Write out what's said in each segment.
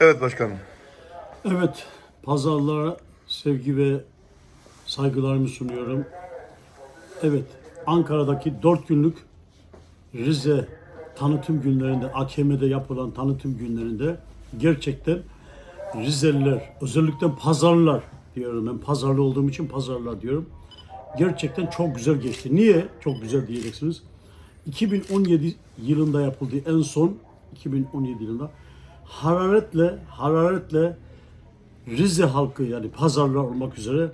Evet başkanım. Evet, pazarlara sevgi ve saygılarımı sunuyorum. Evet, Ankara'daki 4 günlük Rize tanıtım günlerinde, AKM'de yapılan tanıtım günlerinde gerçekten Rizeliler, özellikle pazarlar diyorum ben pazarlı olduğum için pazarlar diyorum. Gerçekten çok güzel geçti. Niye çok güzel diyeceksiniz? 2017 yılında yapıldı en son 2017 yılında hararetle hararetle Rize halkı yani pazarlar olmak üzere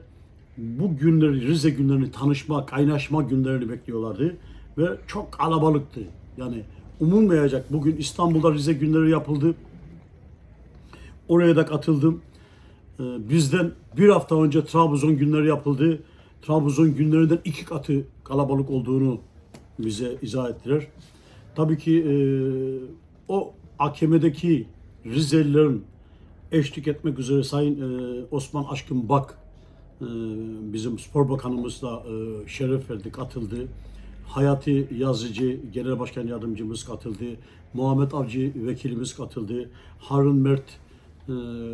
bu günleri Rize günlerini tanışma, kaynaşma günlerini bekliyorlardı ve çok kalabalıktı. Yani umulmayacak bugün İstanbul'da Rize günleri yapıldı. Oraya da katıldım. Ee, Bizden bir hafta önce Trabzon günleri yapıldı. Trabzon günlerinden iki katı kalabalık olduğunu bize izah ettiler. Tabii ki e, o AKM'deki Rizelilerin eşlik etmek üzere Sayın e, Osman Aşkın Bak e, bizim spor bakanımız da e, şeref verdi, katıldı. Hayati Yazıcı Genel Başkan Yardımcımız katıldı. Muhammed Avcı Vekilimiz katıldı. Harun Mert e,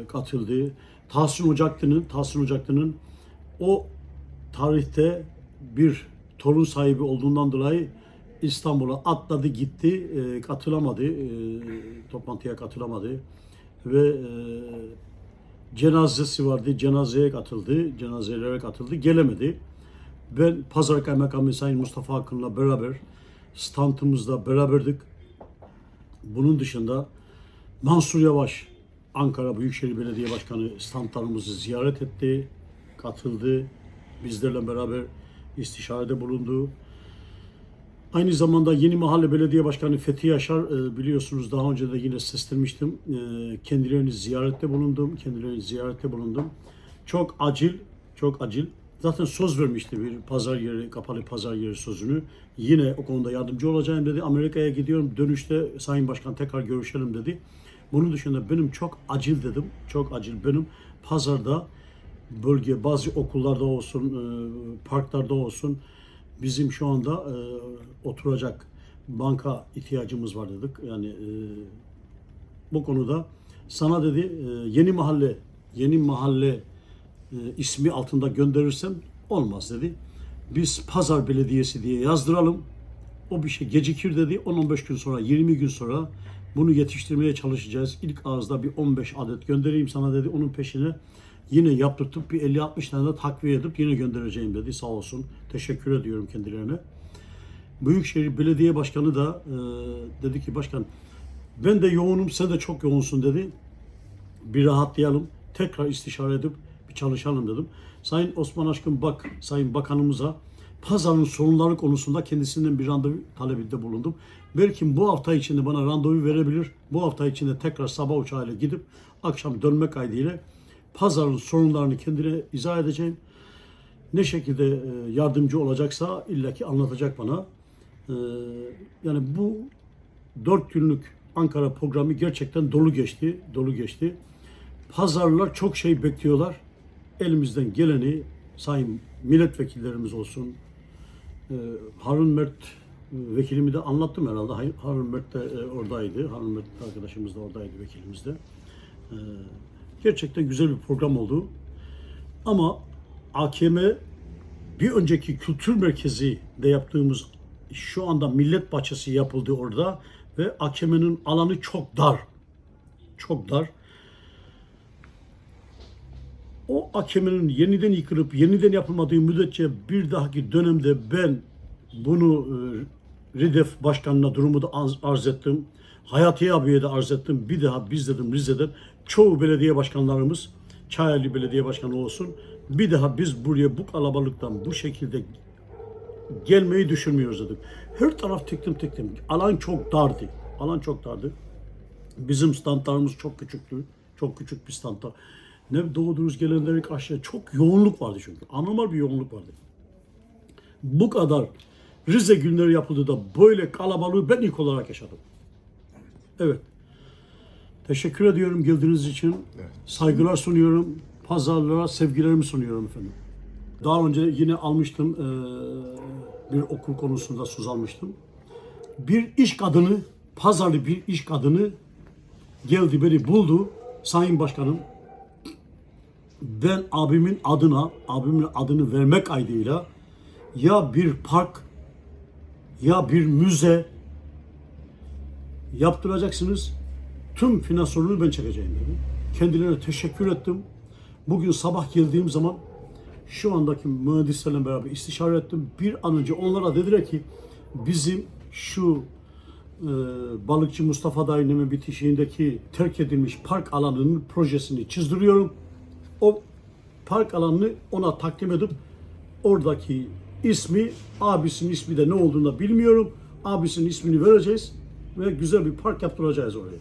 katıldı. Tahsin Ocaklı'nın Tahsin Ocaklı'nın o tarihte bir torun sahibi olduğundan dolayı İstanbul'a atladı gitti, e, katılamadı, e, toplantıya katılamadı ve e, cenazesi vardı, cenazeye katıldı, cenazelere katıldı, gelemedi. Ben Pazar Kaymakamı Sayın Mustafa Akın'la beraber standımızda beraberdik. Bunun dışında Mansur Yavaş, Ankara Büyükşehir Belediye Başkanı standlarımızı ziyaret etti, katıldı. Bizlerle beraber istişarede bulundu. Aynı zamanda Yeni Mahalle Belediye Başkanı Fethi Yaşar e, biliyorsunuz daha önce de yine seslenmiştim. E, Kendilerini ziyarette bulundum. Kendilerini ziyarette bulundum. Çok acil, çok acil. Zaten söz vermişti bir pazar yeri, kapalı pazar yeri sözünü. Yine o konuda yardımcı olacağım dedi. Amerika'ya gidiyorum. Dönüşte Sayın Başkan tekrar görüşelim dedi. Bunun dışında benim çok acil dedim. Çok acil. Benim pazarda bölge bazı okullarda olsun, e, parklarda olsun bizim şu anda e, oturacak banka ihtiyacımız var dedik. Yani e, bu konuda sana dedi e, yeni mahalle yeni mahalle e, ismi altında gönderirsem olmaz dedi. Biz Pazar Belediyesi diye yazdıralım. O bir şey gecikir dedi. 10-15 gün sonra, 20 gün sonra bunu yetiştirmeye çalışacağız. İlk ağızda bir 15 adet göndereyim sana dedi. Onun peşine yine yaptırtıp bir 50-60 tane de takviye edip yine göndereceğim dedi. Sağ olsun. Teşekkür ediyorum kendilerine. Büyükşehir Belediye Başkanı da e, dedi ki başkan ben de yoğunum sen de çok yoğunsun dedi. Bir rahatlayalım. Tekrar istişare edip bir çalışalım dedim. Sayın Osman Aşkın Bak, Sayın Bakanımıza pazarın sorunları konusunda kendisinden bir randevu talebinde bulundum. Belki bu hafta içinde bana randevu verebilir. Bu hafta içinde tekrar sabah uçağıyla gidip akşam dönmek kaydıyla pazarın sorunlarını kendine izah edeceğim. Ne şekilde e, yardımcı olacaksa illaki anlatacak bana. E, Yani bu dört günlük Ankara programı gerçekten dolu geçti. Dolu geçti. Pazarlar çok şey bekliyorlar. Elimizden geleni sayın milletvekillerimiz olsun. e, Harun Mert vekilimi de anlattım herhalde. Harun Mert de oradaydı. Harun Mert arkadaşımız da oradaydı vekilimiz de. E, Gerçekten güzel bir program oldu. Ama AKM bir önceki kültür merkezi de yaptığımız şu anda millet bahçesi yapıldı orada ve AKM'nin alanı çok dar. Çok dar. O AKM'nin yeniden yıkılıp yeniden yapılmadığı müddetçe bir dahaki dönemde ben bunu e, RİDEF başkanına durumu da arz, arz ettim. Hayati abiye de arz ettim. Bir daha biz dedim Rize'den çoğu belediye başkanlarımız Çayeli Belediye Başkanı olsun. Bir daha biz buraya bu kalabalıktan bu şekilde gelmeyi düşünmüyoruz dedik. Her taraf tıktım tıktım. Alan çok dardı. Alan çok dardı. Bizim standlarımız çok küçüktü. Çok küçük bir standta. Ne doğduğumuz gelenleri karşıya çok yoğunluk vardı çünkü. Anormal bir yoğunluk vardı. Bu kadar Rize günleri yapıldı da böyle kalabalığı ben ilk olarak yaşadım. Evet. Teşekkür ediyorum geldiğiniz için. Saygılar sunuyorum. Pazarlara sevgilerimi sunuyorum efendim. Daha önce yine almıştım eee, bir okul konusunda söz almıştım. Bir iş kadını, pazarlı bir iş kadını geldi beni buldu. Sayın Başkanım, ben abimin adına, abimin adını vermek kaydıyla ya bir park ya bir müze yaptıracaksınız. Tüm finansörünü ben çekeceğim dedim. Kendilerine teşekkür ettim. Bugün sabah geldiğim zaman şu andaki mühendislerle beraber istişare ettim. Bir an önce onlara dediler ki bizim şu e, balıkçı Mustafa Dayı'nın bitişiğindeki terk edilmiş park alanının projesini çizdiriyorum. O park alanını ona takdim edip oradaki ismi, abisinin ismi de ne olduğunu da bilmiyorum. Abisinin ismini vereceğiz ve güzel bir park yaptıracağız oraya.